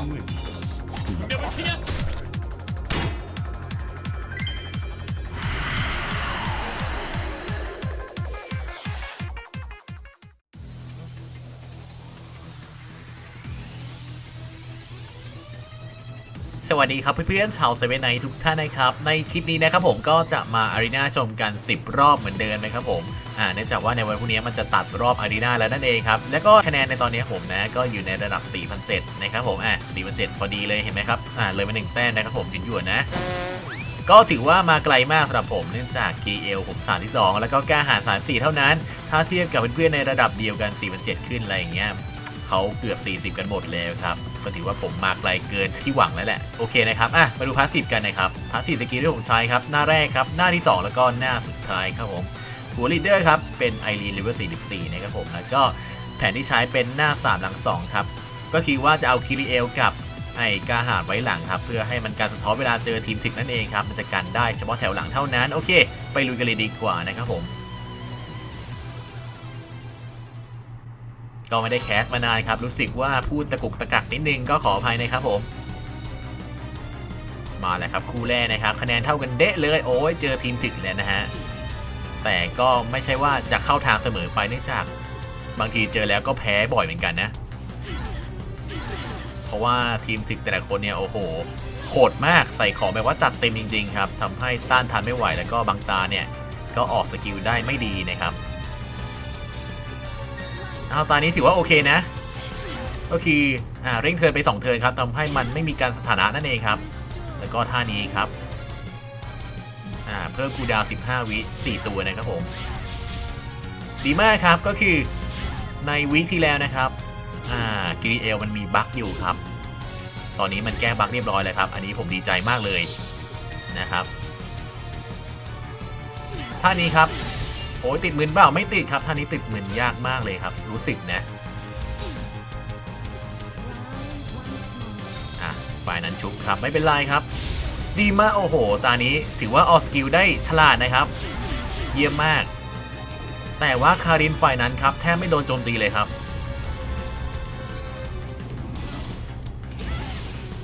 สวัสดีครับเพื่อนๆชาวเซเว่นไนทุกท่านนะครับ ในคลิปนี้นะครับผมก็จะมาอารีนาชมกัน 10 รอบเหมือนเดิมนะครับผม เนื่องจากว่าในวันพรุ่งนี้มันจะตัดรอบอารีนาแล้วนั่นเองครับ แล้วก็คะแนนในตอนนี้ผมนะก็อยู่ในระดับ4,007นะครับผมอะ4,007พอดีเลยเห็นไหมครับอ่าเลยมาหนึ่งแต้มนะครับผมหยุดหยวนนะก็ถือว่ามาไกลมากสำหรับผมเนื่องจาก KL ผม3ที่2แล้วก็กล้าหาร34 เท่านั้น ถ้าเทียบกับเพื่อนๆในระดับเดียวกัน4,007ขึ้นอะไรอย่างเงี้ยเขาเกือบ 40 กันหมดแล้วครับ ก็ถือว่าผมมาไกลเกินที่หวังแล้วแหละ โอเคนะครับ อะ มาดูพาสซีฟกันนะครับ พาสซีฟสกิลที่ผมใช้ครับ หน้าแรกครับ หน้าที่ 2 แล้วก็หน้าสุดท้ายครับผม หัวลีดเดอร์ครับ เป็นไอรีนเลเวล44นะครับผม แล้วก็แผนที่ใช้เป็นหน้า 3 หลัง 2 ครับ ก็คือว่าจะเอาคิริเอลกับไอกาหาดไว้หลังครับ เพื่อให้มันการสะท้อนเวลาเจอทีมถึกนั่นเองครับ มันจะกันได้เฉพาะแถวหลังเท่านั้น โอเค ไปลุยกันเลยดีกว่านะครับผม ก็ไม่ได้แคสมานานครับ รู้สึกว่าพูดตะกุกตะกักนิดนึงก็ขออภัยนะครับผมมาแล้วครับคู่แรกนะครับ คะแนนเท่ากันเดะเลย โอ้ยเจอทีมถึกแล้วนะฮะ แต่ก็ไม่ใช่ว่าจะเข้าทางเสมอไปเนื่องจากบางทีเจอแล้วก็แพ้บ่อยเหมือนกันนะ เพราะว่าทีมถึกแต่ละคนเนี่ยโอ้โหโหดมากใส่ของแบบว่าจัดเต็มจริง ๆ ครับทำให้ต้านทานไม่ไหวแล้วก็บางตาเนี่ยก็ออกสกิลได้ไม่ดีนะครับเอาตอนนี้ถือว่าโอเคนะก็คืออ่าเร่งเทินไป 2 เทินครับทำให้มันไม่มีการสถานะนั่นเองครับ แล้วก็ท่านี้ครับ พิ่มคูดาว 15 วิ 4 ตัวนะครับผม ดีมากครับก็คือในวีคที่แล้วนะครับอ่ากิริเอลมันมีบั๊กอยู่ครับ ตอนนี้มันแก้บั๊กเรียบร้อยแล้วครับ อันนี้ผมดีใจมากเลยนะครับท่านี้ครับโอ้ยติดหมืนเปล่าไม่ติดครับท่านี้ติดหมืนยากมากเลยครับ รู้สึกนะอะฝ่ายนั้นชุบครับไม่เป็นไรครับ ดีมากโอ้โห ตานี้ถือว่าออสกิลได้ฉลาดนะครับ เยี่ยมมาก แต่ว่าคารินฝ่ายนั้นครับ แทบไม่โดนโจมตีเลยครับ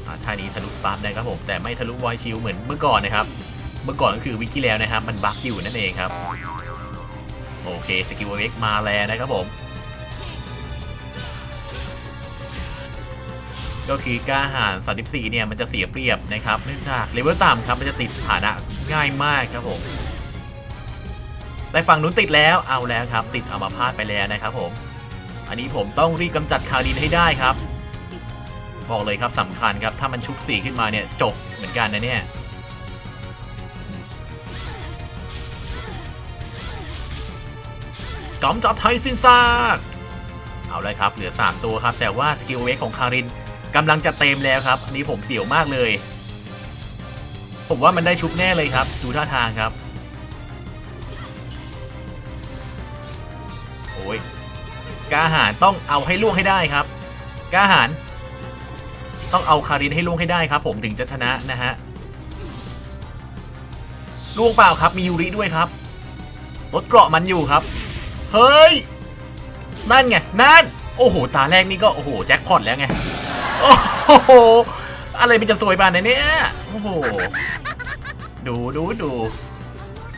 อะท่านี้ทะลุปั๊บได้ครับผมแต่ไม่ทะลุไวชิลเหมือนเมื่อก่อนนะครับ เมื่อก่อนก็คือวิกที่แล้วนะครับ มันบั๊กอยู่นั่นเองครับ โอเคสกิลเวกมาแล้วนะครับผม ก็คือกล้าหาร34เนี่ยมันจะเสียเปรียบนะครับเนื่องจากเลเวลต่ำครับมันจะติดฐานะง่ายมากครับผมแต่ฝั่งนู้นติดแล้วเอาแล้วครับ ติดอัมาพาตไปแล้วนะครับผม อันนี้ผมต้องรีบกำจัดคารินให้ได้ครับ บอกเลยครับสำคัญครับถ้ามันชุบสีขึ้นมาเนี่ยจบเหมือนกันนะเนี่ยกำจัดไทยสินซากเอาเลยครับเหลือ 3 ตัวครับ แต่ว่าสกิลเวกของคาริน กำลังจะเต็มแล้วครับ อันนี้ผมเสียวมากเลย ผมว่ามันได้ชุบแน่เลยครับ ดูท่าทางครับ โอ้ยกาหารต้องเอาให้ล่วงให้ได้ครับ กาหารต้องเอาคารินให้ล่วงให้ได้ครับ ผมถึงจะชนะนะฮะล่วงเปล่าครับ มียูริด้วยครับลดเกราะมันอยู่ครับ เฮ้ย นั่นไง นั่น โอ้โห ตาแรกนี่ก็ โอ้โห แจ็คพอตแล้วไง โอ้โห อะไรมันจะสวยปานนี้เนี่ยโอ้โห ดูดูดู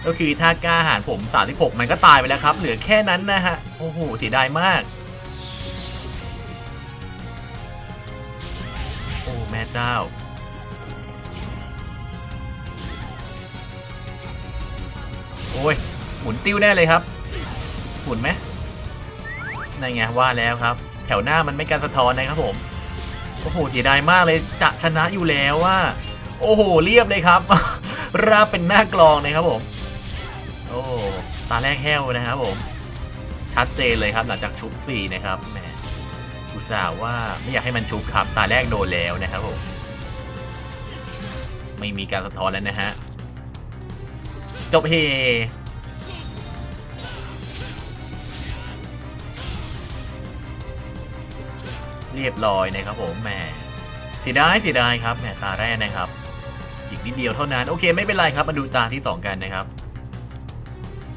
ก็คือถ้ากล้าหารผม 36 มันก็ตายไปแล้วครับ เหลือแค่นั้นนะฮะ โอ้โห เสียดายมาก โอ้ แม่เจ้า โอ้ย หมุนติ้วแน่เลยครับ หมุนไหมนั่นไงว่าแล้วครับ แถวหน้ามันไม่การสะท้อนนะครับผม อ้โหเสียดายมากเลยจะชนะอยู่แล้วว่า โอ้โหเรียบเลยครับ ราบเป็นหน้ากลองนะครับผม โอ้ตาแรกแห้วนะครับผมชัดเจนเลยครับหลังจากชุบสี่นะครับแหมอุตส่าห์ว่าไม่อยากให้มันชุบครับ ตาแรกโดนแล้วนะครับผมไม่มีการสะท้อนแล้วนะฮะจบเฮ เรียบร้อยนะครับผมแหมเสียดายเสียดายครับแหมตาแรกนะครับ อีกนิดเดียวเท่านั้น โอเคไม่เป็นไรครับมาดูตาที่ 2 กันนะครับ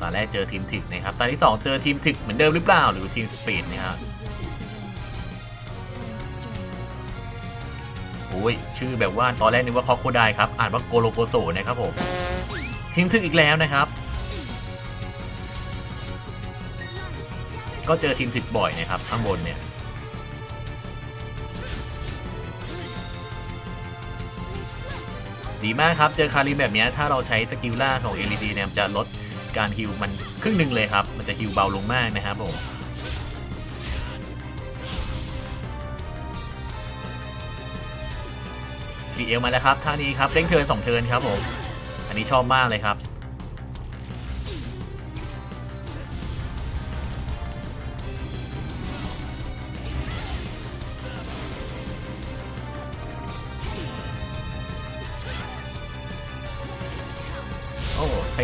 ตาแรกเจอทีมถึกนะครับ ตาที่ 2 เจอทีมถึกเหมือนเดิมหรือเปล่าหรือทีมสปีดนะครับโอ้ยชื่อแบบว่าตอนแรกนึกว่าคอโคไดครับอ่านว่าโกโลโกโซนะครับผมทีมถึกอีกแล้วนะครับ ก็เจอทีมถึกบ่อยนะครับข้างบนเนี่ย ดีมากครับ เจอคาริมแบบนี้ถ้าเราใช้สกิลล่าของ LED เนี่ยจะลดการฮิวมันครึ่งหนึ่งเลยครับ มันจะฮิวเบาลงมากนะครับผมดีเอลมาแล้วครับท่านี้ครับเร่งเทินสองเทินครับผม อันนี้ชอบมากเลยครับ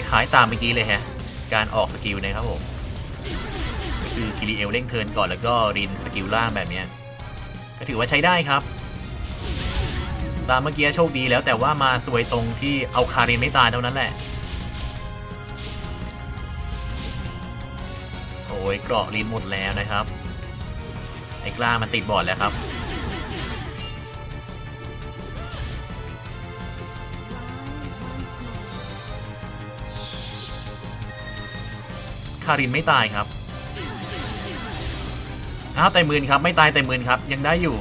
คล้ายๆตามเมื่อกี้เลยฮะ การออกสกิลนะครับผมคือคิริเอลเร่งเทินก่อนแล้วก็รินสกิลล่างแบบนี้ก็ถือว่าใช้ได้ครับ ตามเมื่อกี้โชคดีแล้วแต่ว่ามาสวยตรงที่เอาคารินไม่ตายเท่านั้นแหละ โอ้ยเกราะลินหมดแล้วนะครับ ไอ้กล้ามันติดบอดแล้วครับ คารินไม่ตายครับอ้าวแต่หมืนครับ ไม่ตายแต่หมืนครับ ยังได้อยู่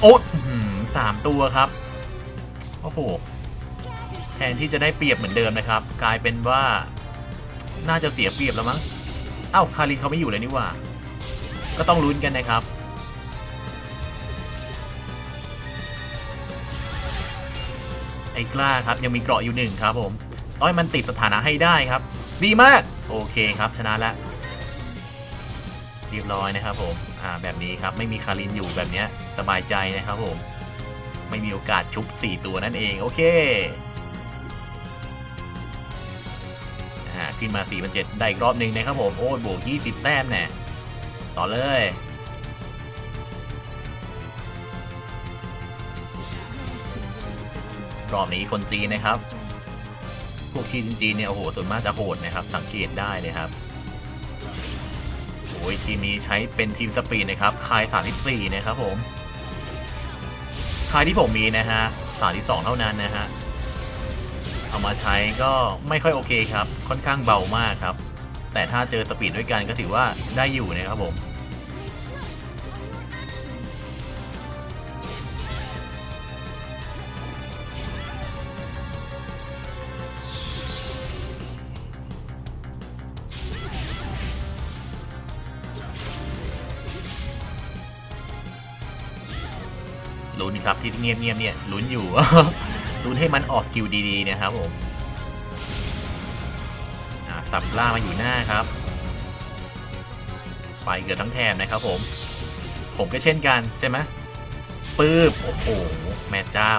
โอ้สามตัวครับ โอ้โห แทนที่จะได้เปรียบเหมือนเดิมนะครับ กลายเป็นว่า น่าจะเสียเปรียบแล้วมั้ง เอ้า คารินเขาไม่อยู่เลยนี่ว่า ก็ต้องลุ้นกันนะครับ อ้กล้าครับยังมีเกราะอยู่หนึ่งครับผมต้อยมันติดสถานะให้ได้ครับ ดีมากโอเคครับชนะแล้วเรียบร้อยนะครับผมอ่าแบบนี้ครับไม่มีคารินอยู่แบบเนี้ยสบายใจนะครับผม ไม่มีโอกาสชุบ 4 ตัวนั่นเองโอเคอ่าขึ้นมา4 7 0ได้อีกรอบหนึ่งนะครับผมโอ้ยบวก 20 แต้มแน่ต่อเลย รอบนี้คนจีนนะครับ พวกจีนจีนเนี่ยโอ้โหส่วนมากจะโหดนะครับ สังเกตได้เลยครับโอ้ยทีมนี้ใช้เป็นทีมสปีดนะครับคาย 34 นะครับผมคายที่ผมมีนะฮะ 32 เท่านั้นนะฮะ เอามาใช้ก็ไม่ค่อยโอเคครับ ค่อนข้างเบามากครับ แต่ถ้าเจอสปีดด้วยกันก็ถือว่าได้อยู่นะครับผม ลุ้นครับที่เงียบๆเนี่ยลุ้นอยู่ ลุ้นให้มันออกสกิลดีๆนะครับผมสับล่ามาอยู่หน้าครับ ไปเกือบทั้งแถบนะครับผม ผมก็เช่นกันใช่ไหมปื๊บโอ้โห แม่เจ้า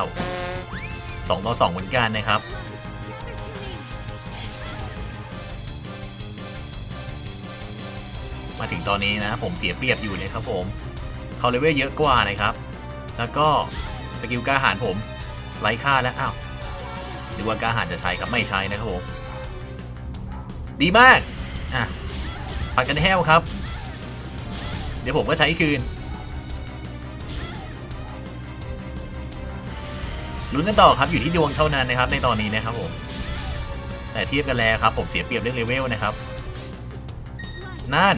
สองต่อสองเหมือนกันนะครับมาถึงตอนนี้นะผมเสียเปรียบอยู่เลยครับผม เขาเลเวลเยอะกว่านะครับ แล้วก็สกิลกล้าหารผมไร้ค่าแล้วอ้าวหรือว่ากล้าหารจะใช้ครับไม่ใช้นะครับผมดีมากอะปัดกันแห้วครับ เดี๋ยวผมก็ใช้คืนลุ้นกันต่อครับอยู่ที่ดวงเท่านั้นนะครับในตอนนี้นะครับผมแต่เทียบกันแล้วครับผมเสียเปรียบเรื่องเลเวลนะครับนั่น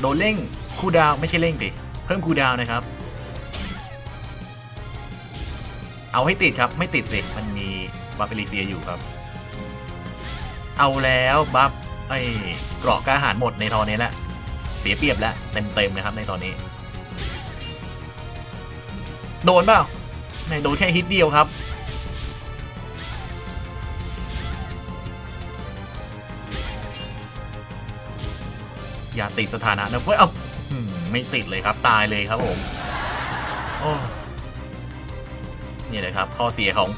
โดนเร่งคูดาวไม่ใช่เร่งดิเพิ่มคูดาวนะครับ เอาให้ติดครับไม่ติดสิมันมีบัฟเฟลิเซียอยู่ครับ เอาแล้วบัฟไอ้เกราะกล้าหารหมดในตอนนี้แหละเสียเปรียบแล้วเต็มๆนะครับในตอนนี้ โดนเปล่าไม่โดนแค่ฮิตเดียวครับ อย่าติดสถานะนะเฟ้ยเอาอืมไม่ติดเลยครับตายเลยครับผมโอ้ นี่เลยครับข้อเสียของ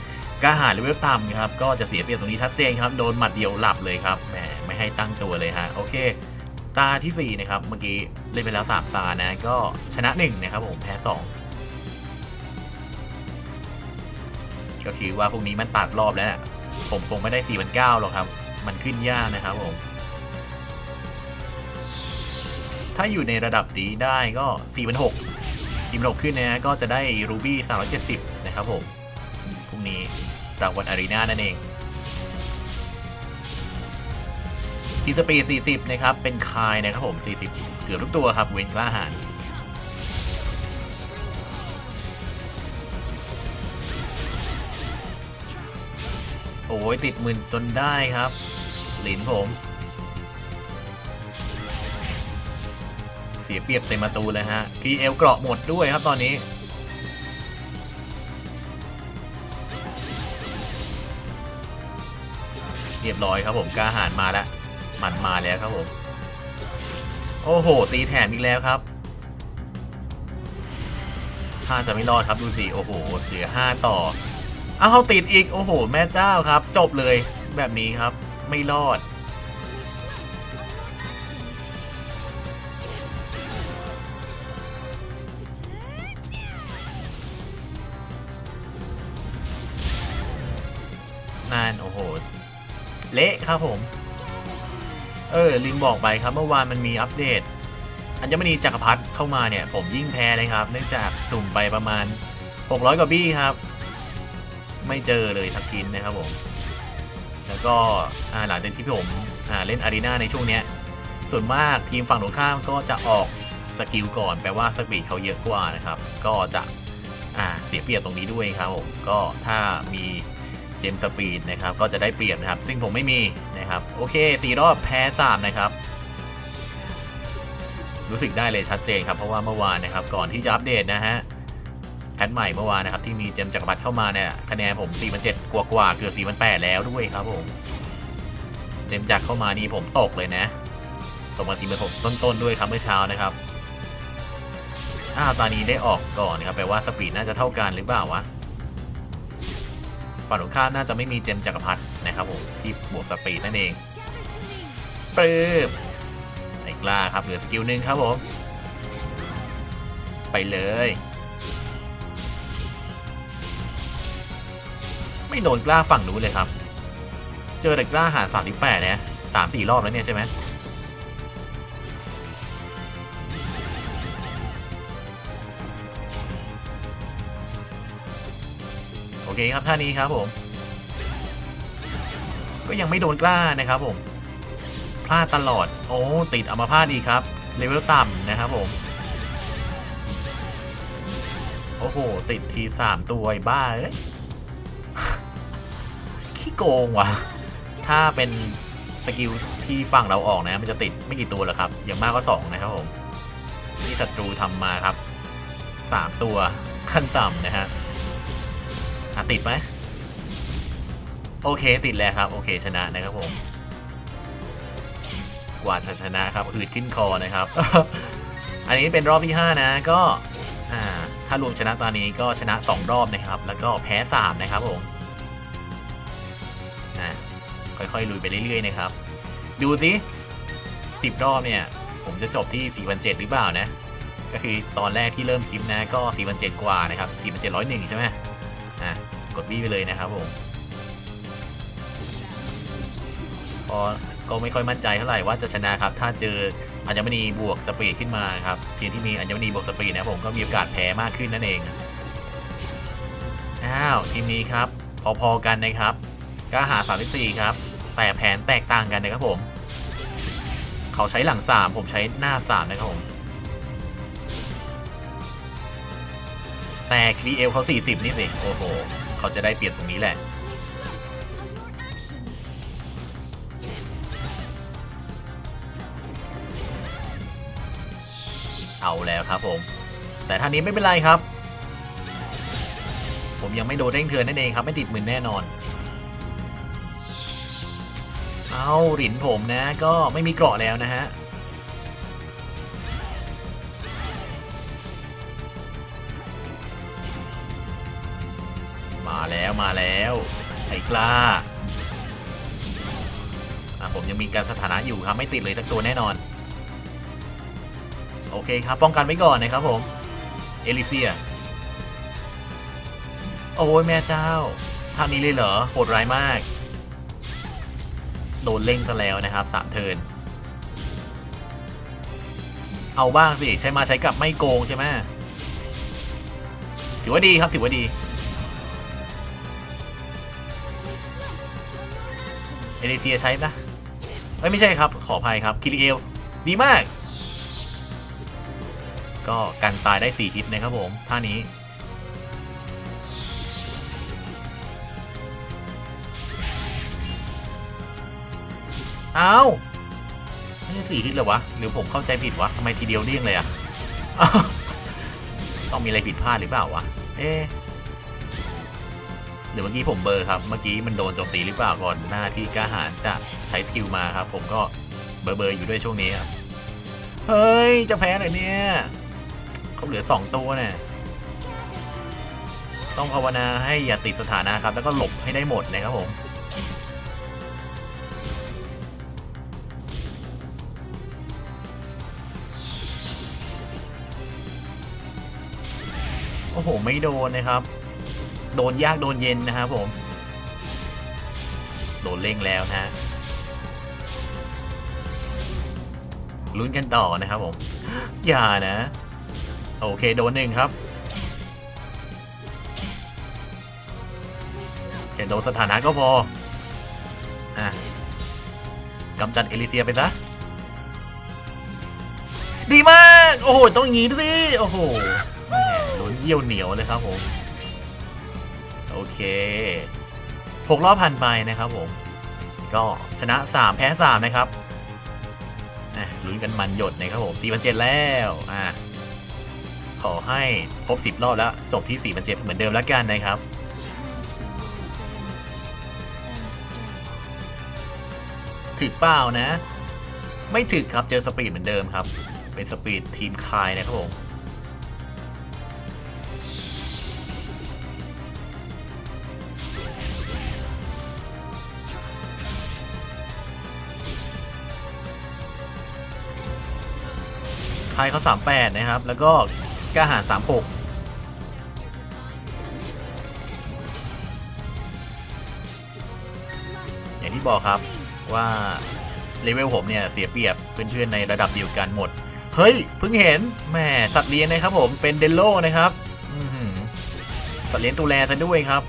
กล้าหาญเลเวลต่ำครับก็จะเสียเปรียบตรงนี้ชัดเจนครับโดนหมัดเดียวหลับเลยครับแหมไม่ให้ตั้งตัวเลยฮะโอเค ตาที่ 4 นะครับ เมื่อกี้เล่นไปแล้ว 3 ตานะก็ชนะ 1 นะครับผมแพ้ 2 ก็คือว่าพวกนี้มันตัดรอบแล้วนะผมคงไม่ได้4 9 0 0หรอกครับ มันขึ้นยากนะครับผม ถ้าอยู่ในระดับนี้ได้ก็4 6 0 0 4 6 0ขึ้นนะฮะก็จะได้รูบี้370 นะครับผมพรุ่งนี้รางวัลอารีนานั่นเองทีสปีด40 นะครับ เป็นคายนะครับผม 40 เกือบทุกตัวครับ เว้นกล้าหารโอ้ยติดหมื่นจนได้ครับ หลินผม เสียเปรียบเต็มประตูเลยฮะคีเอลเกราะหมดด้วยครับตอนนี้ เรียบร้อยครับผมกล้าหารมาแล้วมันมาแล้วครับผม โอ้โห ตีแถมอีกแล้วครับถ้าจะไม่รอดครับดูสิโอ้โหเหลือห้าต่อเอาติดอีกโอ้โห แม่เจ้าครับ จบเลยแบบนี้ครับ ไม่รอด ครับผม เออลิมบอกไปครับเมื่อวานมันมีอัปเดต อัญมณีจักรพรรดิเข้ามาเนี่ย ผมยิ่งแพ้เลยครับ เนื่องจากสุ่มไปประมาณ 600 กว่าบี้ครับ ไม่เจอเลยทักชิ้นนะครับผม แล้วก็หลังจากที่ผมเล่นอารีนาในช่วงเนี้ย ส่วนมากทีมฝั่งตรงข้ามก็จะออกสกิลก่อนแปลว่าสปีดเขาเยอะกว่านะครับ ก็จะเสียเปรียบตรงนี้ด้วยครับผม ก็ถ้ามี จมสปีดนะครับก็จะได้เปรียบนะครับ ซึ่งผมไม่มีนะครับ โอเคสี่รอบแพ้สามนะครับ รู้สึกได้เลยชัดเจนครับ เพราะว่าเมื่อวานนะครับ ก่อนที่จะอัปเดตนะฮะแพทใหม่เมื่อวานนะครับ ที่มีเจมจักรพรรดิเข้ามาเนี่ยคะแนนผม4 7 0 0กว่ากว่าเกือบ4 8 0 0แล้วด้วยครับผมเจมจักรเข้ามานี่ผมตกเลยนะตกมา4 6 0 0ต้นๆด้วยครับเมื่อเช้านะครับอ้าวตอนนี้ได้ออกก่อนนะครับแปลว่าสปีดน่าจะเท่ากันหรือเปล่าวะ ฝั่งตรงข้ามน่าจะไม่มีเจมจักรพรรดินะครับผมที่บวกสปีดนั่นเองปื๊บไอ้กล้าครับเหลือสกิลหนึ่งครับผมไปเลย ไม่โดนกล้าฝั่งนู้นเลยครับ เจอแต่กล้าหารสามสิบแปดเนี่ยสามสี่รอบแล้วเนี่ยใช่ไหม เคครับท่านี้ครับผม ก็ยังไม่โดนกล้านะครับผม พลาดตลอด โอ้ติดอัมาพาตอีกครับเลเวลต่ำนะครับผม โอ้โห ติดทีสามตัวบ้าเอ้ยขี้โกงว่ะ ถ้าเป็นสกิลที่ฝั่งเราออกนะ มันจะติดไม่กี่ตัวหรอกครับ อย่างมากก็สองนะครับผมที่ศัตรูทำมาครับสามตัวขั้นต่ำนะฮะ ติดไหมโอเคติดแล้วครับ โอเคชนะนะครับผม กว่าจะชนะครับอืดขึ้นคอนะครับ อันนี้เป็นรอบที่ 5 นะก็ถ้ารวมชนะตอนนี้ก็ชนะ 2 รอบนะครับ แล้วก็แพ้ 3 นะครับผมอะค่อยๆลุยไปเรื่อยๆนะครับ ดูสิ10 รอบเนี่ย ผมจะจบที่4 7 0หรือเปล่านะ ก็คือตอนแรกที่เริ่มคลิปนะก็4,700กว่านะครับ4,701ใช่ไหม กดวี่ไปเลยนะครับผมพอก็ไม่ค่อยมั่นใจเท่าไหร่ว่าจะชนะครับ ถ้าเจออัญมณีบวกสปีดขึ้นมาครับทีมที่มีอัญมณีบวกสปีดนะผมก็มีโอกาสแพ้มากขึ้นนั่นเองอ้าวทีมนี้ครับ พอๆกันนะครับกล้าหา34 ครับ แต่แผนแตกต่างกันนะครับผม เขาใช้หลัง 3 ผมใช้หน้า 3 นะครับผม แต่ครีเอลเขา 40 นี่สิโอ้โห เขาจะได้เปรียบตรงนี้แหละ เอาแล้วครับผม แต่ท่านี้ไม่เป็นไรครับ ผมยังไม่โดนเร่งเทือนนั่นเองครับ ไม่ติดมืนแน่นอน เอาหลินผมนะ ก็ไม่มีเกราะแล้วนะฮะ มาแล้วไอ้กล้าอะผมยังมีการสถานะอยู่ครับไม่ติดเลยสักตัวแน่นอน โอเคครับป้องกันไว้ก่อนนะครับผม เอลิเซีย โอ้ยแม่เจ้าทำนี้เลยเหรอโหดร้ายมาก โดนเล่งซะแล้วนะครับสามเทินเอาบ้างสิใช้มาใช้กลับไม่โกงใช่ไหมถือว่าดีครับถือว่าดี เอเลเซียใช้ปะเอ้ยไม่ใช่ครับ ขออภัยครับคิริเอลดีมาก ก็กันตายได้ 4 ฮิตนะครับผมท่านี้อ้าวไม่ใช่สี่ฮิตเหรอวะ หรือผมเข้าใจผิดวะทำไมทีเดียวเลี่ยงเลยอะต้องมีอะไรผิดพลาดหรือเปล่าวะ เอ๊ะ หรือเมื่อกี้ผมเบอร์ครับ เมื่อกี้มันโดนโจมตีหรือเปล่าก่อนหน้าที่กล้าหารจะใช้สกิลมาครับ ผมก็เบลอเบลอๆอยู่ด้วยช่วงนี้ครับ เฮ้ย จะแพ้เลยเนี่ยเขาเหลือสองตัวเนี่ย ต้องภาวนาให้อย่าติดสถานะครับ แล้วก็หลบให้ได้หมดนะครับผมโอ้โห ไม่โดนนะครับ โดนยากโดนเย็นนะครับผม โดนเร่งแล้วนะฮะลุ้นกันต่อนะครับผม อย่านะ โอเคโดนหนึ่งครับแค่โดนสถานะก็พอ อะกำจัดเอลิเซียไปซะ ดีมาก โอ้โห ต้องอย่างงี้สิ โอ้โหแหม่ลุ้นเยี่ยวเหนียวเลยครับผม โอเคหกรอบผ่านไปนะครับผม ก็ชนะ 3 แพ้ 3 นะครับอะลุ้นกันมันหยดนะครับผม4 7 0 0แล้วอะขอให้ครบ 10 รอบแล้ว จบที่4 7 0 0เหมือนเดิมแล้วกันนะครับถึกเปล่านะ ไม่ถึกครับเจอสปีดเหมือนเดิมครับ เป็นสปีดทีมคลายนะครับผม คลายเขา38 นะครับ แล้วก็กล้าหาร36อย่างที่บอกครับว่าเลเวลผมเนี่ยเสียเปรียบเพื่อนๆในระดับเดียวกันหมด เฮ้ยเพิ่งเห็นแหมสัตว์เลี้ยงนะครับผมเป็นเดนโลนะครับสัตว์เลี้ยงตูแลซะด้วยครับ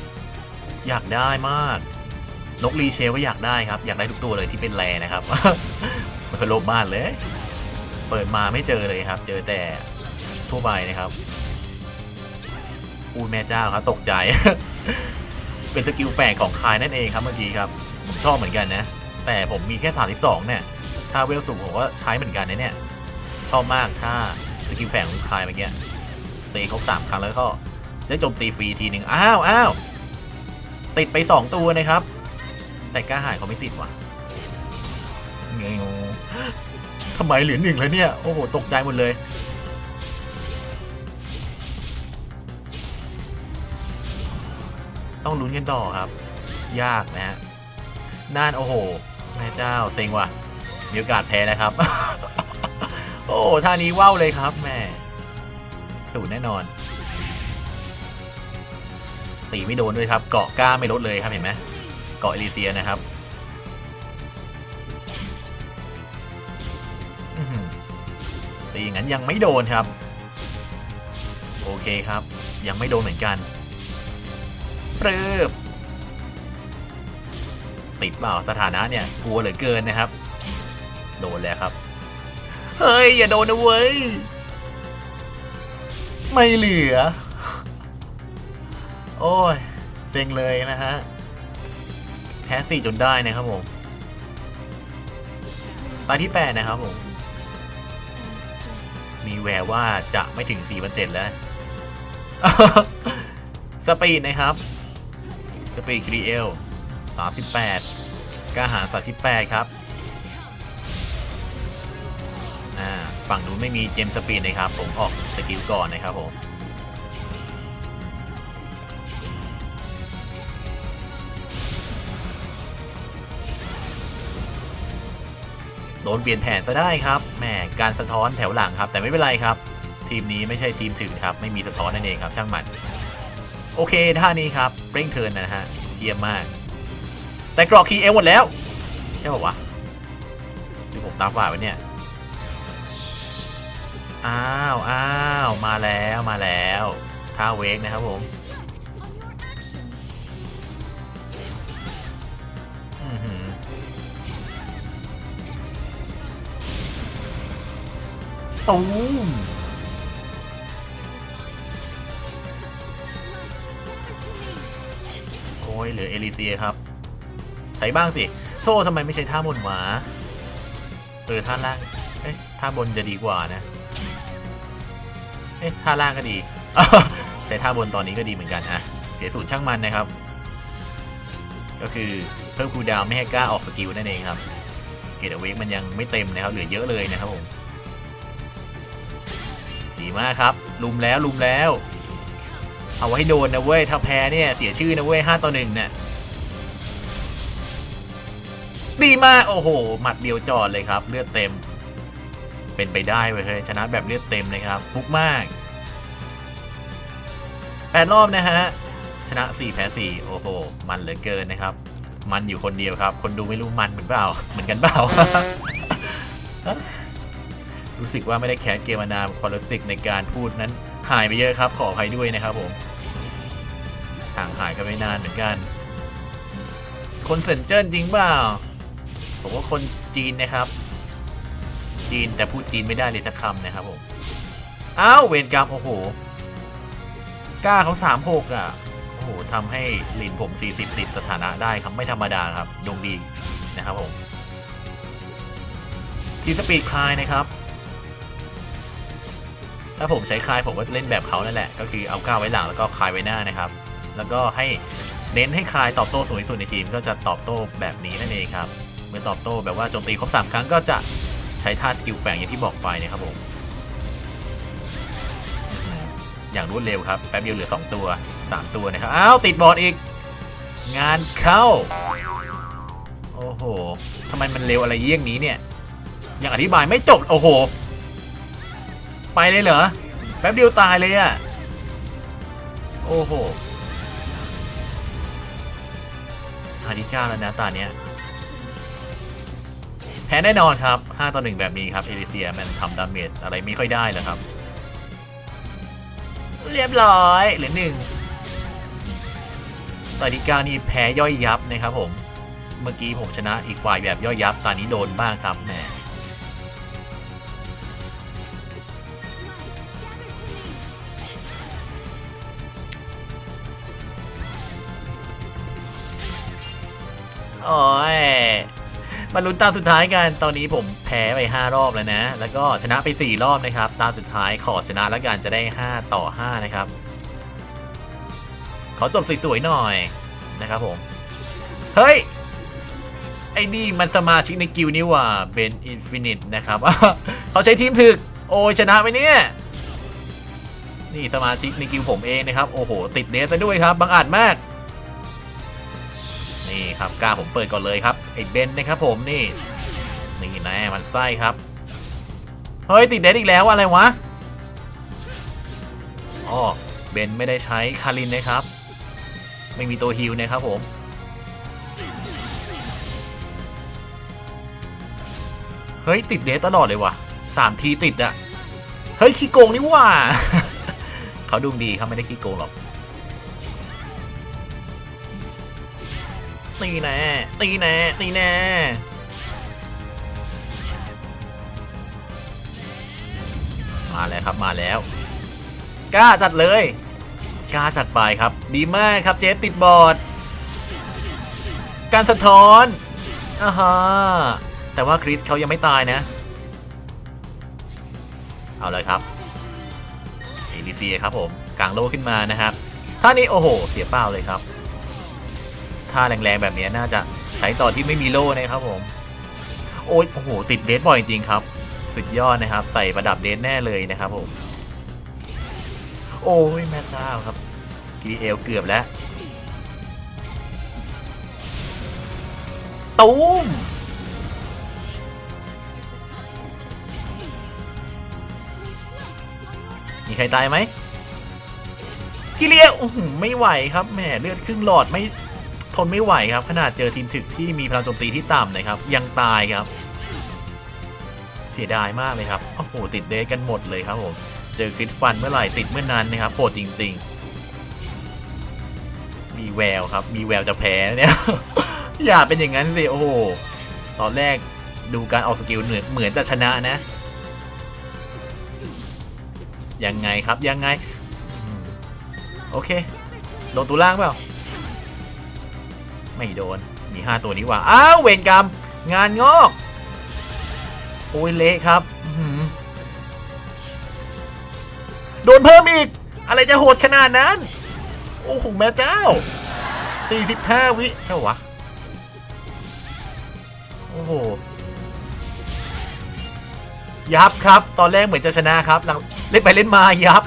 อยากได้มากนกรีเชลก็อยากได้ครับ อยากได้ทุกตัวเลยที่เป็นแรนะครับมันก็โลภมากเลย เปิดมาไม่เจอเลยครับ เจอแต่ทั่วไปนะครับอูแม่เจ้าครับตกใจ เป็นสกิลแฝงของคายนั่นเองครับเมื่อกี้ครับ ผมชอบเหมือนกันนะ แต่ผมมีแค่ 32 เนี่ย ถ้าเวลสูงผมก็ใช้เหมือนกันนะเนี่ย ชอบมากถ้าสกิลแฝงของคายเมื่อกี้ตีครบสามครั้งแล้วก็ได้โจมตีฟรีทีหนึ่งอ้าวอ้าวติดไป 2 ตัวนะครับ แต่กล้าหายเขาไม่ติดว่ะเงง ทำไมเหลือหนึ่งแล้วเนี่ย โอ้โห ตกใจหมดเลย ต้องลุ้นกันต่อครับ ยากนะฮะน่าน โอ้โหแม่เจ้า เซ็งว่ะ มีโอกาสแพ้นะครับ โอ้ท่านี้ว้าวเลยครับแม่สูนย์แน่นอน ตีไม่โดนด้วยครับ เกาะกล้าไม่ลดเลยครับเห็นไหมเกาะเอลิเซียนะครับ ตีอย่างนั้นยังไม่โดนครับ โอเคครับ ยังไม่โดนเหมือนกันเปรืบติดเปล่าสถานะเนี่ยกลัวเหลือเกินนะครับ โดนแล้วครับ เฮ้ย อย่าโดนนะเว้ย ไม่เหลือ โอ้ยเซ็งเลยนะฮะแพ้สี่จนได้นะครับผมตาที่แปดนะครับผม มีแววว่าจะไม่ถึง4 7 0 0แล้ว สปีดนะครับ สปีดครีเอล38กาหาร38 ครับ ฝั่งนู้นไม่มีเจมส์สปีดนะครับ ผมออกสกิลก่อนนะครับผม โดนเปลี่ยนแผนซะได้ครับแหมการสะท้อนแถวหลังครับ แต่ไม่เป็นไรครับ ทีมนี้ไม่ใช่ทีมถึงครับ ไม่มีสะท้อนนั่นเองครับ ช่างมัน โอเคท่านี้ครับเร่งเทินนะฮะเยี่ยมมาก แต่กรอกคีย์เอลหมดแล้ว ใช่ป่าวะหรือผมตาฝ่าไว้เนี่ยอ้าวอ้าวมาแล้วมาแล้วท่าเวกนะครับผม ตูมโอ้ยเหลือเอลิเซียครับ ใช้บ้างสิ โทษทำไมไม่ใช้ท่าบนหวาเออท่าล่างเอ๊ะท่าบนจะดีกว่านะเอ๊ะท่าล่างก็ดี ใช้ท่าบนตอนนี้ก็ดีเหมือนกันอะเสียสูตรช่างมันนะครับ ก็คือเพิ่มคูลดาวไม่ให้กล้าออกสกิลนั่นเองครับ เกตเวกมันยังไม่เต็มนะครับ เหลือเยอะเลยนะครับผม ดีมากครับ ลุมแล้วลุมแล้ว เอาไว้ให้โดนนะเว้ย ถ้าแพ้เนี่ย เสียชื่อนะเว้ยห้าต่อหนึ่งเนี่ยดีมาก โอ้โห หมัดเดียวจอดเลยครับ เลือดเต็ม เป็นไปได้เว้ยเฮ้ยชนะแบบเลือดเต็มเลยครับฟุกมากแปดรอบนะฮะ ชนะ 4 แพ้ 4 โอ้โห มันเหลือเกินนะครับ มันอยู่คนเดียวครับ คนดูไม่รู้มันเหมือนเปล่า เหมือนกันเปล่า รู้สึกว่าไม่ได้แคสเกมมานานความรู้สึกในการพูดนั้นหายไปเยอะครับ ขออภัยด้วยนะครับผมห่างหายกันไปนานเหมือนกัน คนเซนเจิ้นจริงเปล่าผมว่าคนจีนนะครับ จีนแต่พูดจีนไม่ได้เลยสักคำนะครับผมอ้าวเวรกรรมโอ้โหกล้าเขาสามหกอะโอ้โหทำให้หลินผม 40 ติดสถานะได้ครับไม่ธรรมดาครับดวงดีนะครับผมทีสปีดคลายนะครับ ถ้าผมใช้คลายผมก็เล่นแบบเขานั่นแหละ ก็คือเอาก้าวไว้หลังแล้วก็คลายไว้หน้านะครับ แล้วก็ให้เน้นให้คลายตอบโต้สูงที่สุดในทีมก็จะตอบโต้แบบนี้นั่นเองครับ เมื่อตอบโต้แบบว่าโจมตีครบ3ครั้งก็จะใช้ท่าสกิลแฝงอย่างที่บอกไปนะครับผมอื้อหืออย่างรวดเร็วครับแป๊บเดียวเหลือ 2 ตัว 3 ตัวนะครับ อ้าว ติดบอร์ดอีก งานเข้า โอ้โหทำไมมันเร็วอะไรเยี่ยงนี้เนี่ย ยังอธิบายไม่จบ โอ้โห ไปเลยเหรอ แป๊บเดียวตายเลยอะโอ้โหอาทิเก้าแล้วนะตอนเนี้ยแพ้แน่นอนครับ 5 ต่อ 1 แบบนี้ครับ เอลิเซียมันทำดาเมจอะไรไม่ค่อยได้เลยครับ เรียบร้อยเหลือหนึ่งตอนที่เก้านี่แพ้ย่อยยับนะครับผม เมื่อกี้ผมชนะอีกฝ่ายแบบย่อยยับ ตอนนี้โดนบ้างครับแหม โอ้ยมาลุ้นตามสุดท้ายกันตอนนี้ผมแพ้ไป 5 รอบแล้วนะ แล้วก็ชนะไป 4 รอบนะครับ ตามสุดท้ายขอชนะแล้วกันจะได้ 5 ต่อ 5 นะครับ ขอจบสวยๆหน่อยนะครับผม เฮ้ย ไอ้นี่มันสมาชิกในกิลนี่ว่าเบนอินฟินิตนะครับ เขาใช้ทีมถึก โอ้ยชนะไปเนี่ย นี่สมาชิกในกิลผมเองนะครับ โอ้โห ติดเดสซะด้วยครับบังอาจมาก นี่ครับกล้าผมเปิดก่อนเลยครับไอ้เบนนะครับผมนี่นี่น่มันไส้ครับ เฮ้ย ติดเดสอีกแล้วอะไรวะอ๋อเบนไม่ได้ใช้คารินนะครับ ไม่มีตัวฮิลนะครับผมเฮ้ย ติดเดสตลอดเลยว่ะสามทีติดอะเฮ้ยขี้โกงนี่ว่า เขาดวงดีครับไม่ได้ขี้โกงหรอก ตีแน่ตีแน่ตีแน่มาแล้วครับมาแล้วกล้าจัดเลยกล้าจัดไปครับ ดีมากครับเจฟติดบอร์ดการสะท้อนอ่าฮะแต่ว่าคริสเขายังไม่ตายนะ เอาเลยครับเอลิเซียครับผมกลางโลขึ้นมานะครับท่านี้โอ้โห เสียเปล่าเลยครับ ท่าแรงๆแบบนี้น่าจะใช้ต่อที่ไม่มีโล่นะครับผม โอ้ยโอ้โห ติดเดสบ่อยจริงครับ สุดยอดนะครับ ใส่ประดับเดสแน่เลยนะครับผม โอ้ยแม่เจ้าครับกีเอลเกือบแล้วตูมมีใครตายไหมกิเลียโอ้โหไม่ไหวครับแหมเลือดครึ่งหลอดไม่ ทนไม่ไหวครับ ขนาดเจอทีมถึกที่มีพลังโจมตีที่ต่ำนะครับ ยังตายครับ เสียดายมากเลยครับ โอ้โห ติดเดทกันหมดเลยครับผม เจอคริสฟันเมื่อไหร่ติดเมื่อนั้นนะครับโหดจริง ๆ มีแววครับ มีแววจะแพ้เนี่ย อย่าเป็นอย่างนั้นสิ โอ้โห ตอนแรกดูการออกสกิลเหมือนเหมือนจะชนะนะ ยังไงครับยังไง โอเคโดนตัวล่างเปล่า ไม่โดน มีห้าตัวนี้ว่า อ้าวเวรกรรม งานงอก โอ้ยเละครับ โดนเพิ่มอีก อะไรจะโหดขนาดนั้น โอ้โหแม่เจ้า 45 วิใช่วะ โอ้โห ยับครับ ตอนแรกเหมือนจะชนะครับหลังเล่นไปเล่นมายับ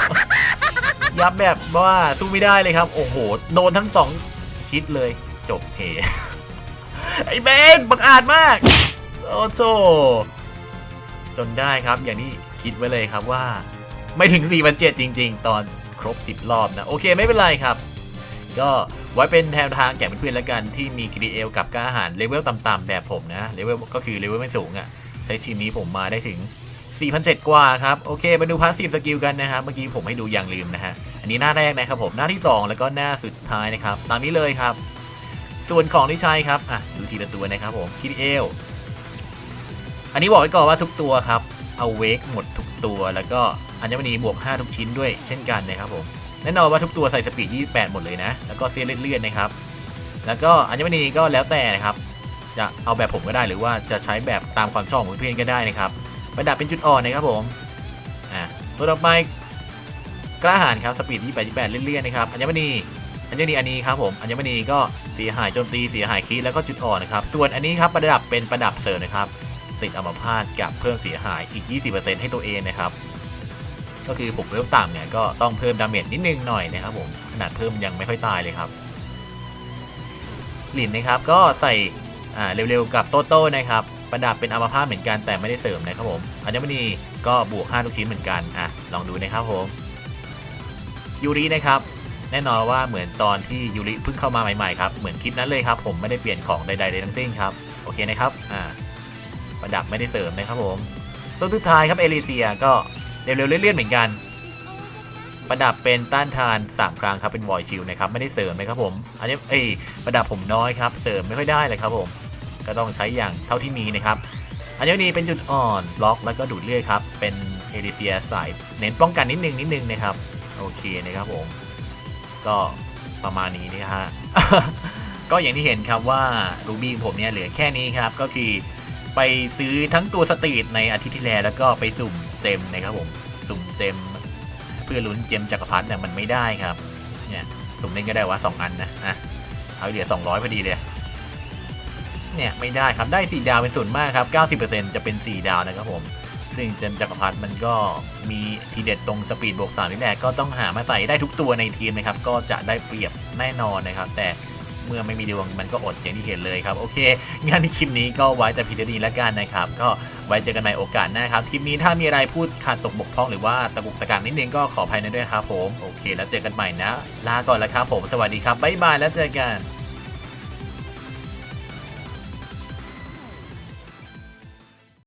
ยับแบบว่าสู้ไม่ได้เลยครับ โอ้โห โดนทั้งสองคิดเลย จบเพไอ้เบนบังอาจมาก โอ้โธจนได้ครับอย่างที่คิดไว้เลยครับว่า ไม่ถึง4 7 0 0จริง ๆ ตอนครบ 10 รอบนะ โอเคไม่เป็นไรครับ ก็ไว้เป็นแนวทางแก่เพื่อนๆแล้วกันที่มีครีเอลกับกล้าอาหารเลเวลต่ำๆแบบผมนะเลเวลก็คือเลเวลไม่สูงอะ่ะใช้ทีมนี้ผมมาได้ถึง4,700กว่าครับ โอเค มาดูพาสซีฟสกิลกันนะครับ เมื่อกี้ผมให้ดูอย่างลืมนะฮะ อันนี้หน้าแรกนะครับผม หน้าที่ 2 แล้วก็หน้าสุดท้ายนะครับ ตามนี้เลยครับ ส่วนของที่ใช้ครับอะดูทีละตัวนะครับผมคิดเอลอันนี้บอกไว้ก่อนว่าทุกตัวครับเอาเวกหมดทุกตัวแล้วก็อัญมณีบวก 5 ทุกชิ้นด้วยเช่นกันนะครับผมแน่นอนว่าทุกตัวใส่สปีด 28 หมดเลยนะ แล้วก็เซียนเลื่อนๆนะครับ แล้วก็อัญมณีก็แล้วแต่นะครับ จะเอาแบบผมก็ได้หรือว่าจะใช้แบบตามความชอบของเพื่อนก็ได้นะครับประดับเป็นจุดอ่อนนะครับผมอะตัวต่อไปกล้าหาญครับสปีดที่8เรื่อยๆนะครับอัญมณีอัญมณีอันนี้ครับผมอัญมณีก็ สียหายโจมตีเสียหายคีแล้วก็จุดอ่อนนะครับ ส่วนอันนี้ครับประดับเป็นประดับเสริมนะครับ ติดอัมพาตกับเพิ่มเสียหายอีก 20%ให้ตัวเองนะครับ ก็คือผมเพิ่มต่ำเนี่ยก็ต้องเพิ่มดาเมจนิดนึงหน่อยนะครับผมขนาดเพิ่มยังไม่ค่อยตายเลยครับหลินนะครับก็ใส่อ่าเร็วๆกับโตโต้นะครับประดับเป็นอัมพาตเหมือนกันแต่ไม่ได้เสริมนะครับผมอัญมณีก็บวก 5 ทุกชิ้นเหมือนกันอะลองดูนะครับผมยูรินะครับ แน่นอนว่าเหมือนตอนที่ยูริเพิ่งเข้ามาใหม่ๆครับ เหมือนคลิปนั้นเลยครับ ผมไม่ได้เปลี่ยนของใดๆเลยทั้งสิ้นครับ โอเคนะครับ อ่า ประดับไม่ได้เสริมนะครับผมตัวสุดท้ายครับเอลิเซียก็เร็วๆเลื่อนๆเหมือนกัน ประดับเป็นต้านทาน 3 ครั้งครับเป็นวอยชิลนะครับไม่ได้เสริมนะครับผม อันนี้เอ้ประดับผมน้อยครับ เสริมไม่ค่อยได้เลยครับผม ก็ต้องใช้อย่างเท่าที่มีนะครับ อันนี้นี่เป็นจุดอ่อนบล็อกแล้วก็ดูดเลือดครับ เป็นเอลิเซียสายเน้นป้องกันนิดนึงนิดนึงนะครับ โอเคนะครับผม ก็ประมาณนี้นะฮะ ก็อย่างที่เห็นครับว่ารูบี้ผมเนี่ยเหลือแค่นี้ครับ ก็คือไปซื้อทั้งตัวสตรีทในอาทิตย์ที่แล้วแล้วก็ไปสุ่มเจมนะครับผม สุ่มเจม เพื่อลุ้นเจมจักรพรรดิเนี่ยมันไม่ได้ครับ เนี่ยสุ่มเล่นก็ได้ว่าสองอันนะอะเอาเหลือ 200พอดีเลย เนี่ยไม่ได้ครับได้ 4 ดาวเป็นส่วนมากครับ 90%จะเป็น 4 ดาวนะครับผม ซึ่งเจมจักรพรรดิมันก็มีทีเด็ดตรงสปีดบวก3นี่แหละก็ต้องหามาใส่ได้ทุกตัวในทีมนะครับ ก็จะได้เปรียบแน่นอนนะครับ แต่เมื่อไม่มีดวงมันก็อดอย่างที่เห็นเลยครับ โอเคงานคลิปนี้ก็ไว้แต่พียงเดนีแล้วกันนะครับ ก็ไว้เจอกันใหม่โอกาสหน้าครับ คลิปนี้ถ้ามีอะไรพูดขาดตกบกพร่องหรือว่าตะกุกตะการนิดนึงก็ขออภัยในด้วยครับผม โอเค แล้วเจอกันใหม่นะ ลาก่อนแล้วครับผม สวัสดีครับบ๊ายบายแล้วเจอกัน